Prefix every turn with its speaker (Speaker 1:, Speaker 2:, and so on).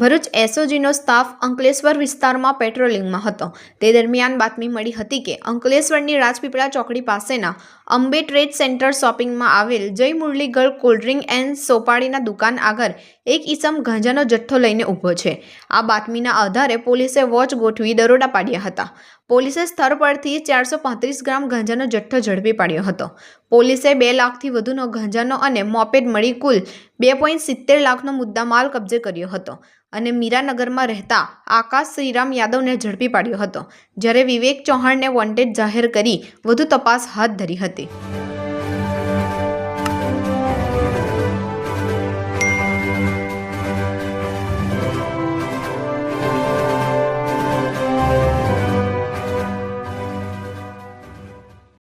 Speaker 1: Bharuch એસઓજીનો staff Ankleshwar વિસ્તારમાં પેટ્રોલિંગમાં હતો. તે દરમિયાન બાતમી મળી હતી કે અંકલેશ્વરની રાજપીપળા ચોકડી પાસેના અંબે ટ્રેડ સેન્ટર શોપિંગમાં આવેલ જય મુરલીગઢ કોલ્ડ્રિંક એન્ડ સોપાળીના દુકાન આગળ એક ઈસમ ગાંજાનો જથ્થો લઈને ઊભો છે. આ બાતમીના આધારે પોલીસે વોચ ગોઠવી દરોડા પાડ્યા હતા. પોલીસે સ્થળ પરથી ચારસો પાંત્રીસ ગ્રામ ગાંજાનો જથ્થો ઝડપી પાડ્યો હતો. પોલીસે બે લાખથી વધુનો ગાંજાનો અને મોપેડ મળી કુલ બે પોઈન્ટ સિત્તેર લાખનો મુદ્દામાલ કબજે કર્યો હતો અને મીરાનગરમાં રહેતા આકાશ શ્રીરામ યાદવને ઝડપી પાડ્યો હતો. જ્યારે વિવેક ચૌહાણને વોન્ટેડ જાહેર કરી વધુ તપાસ હાથ ધરી હતી.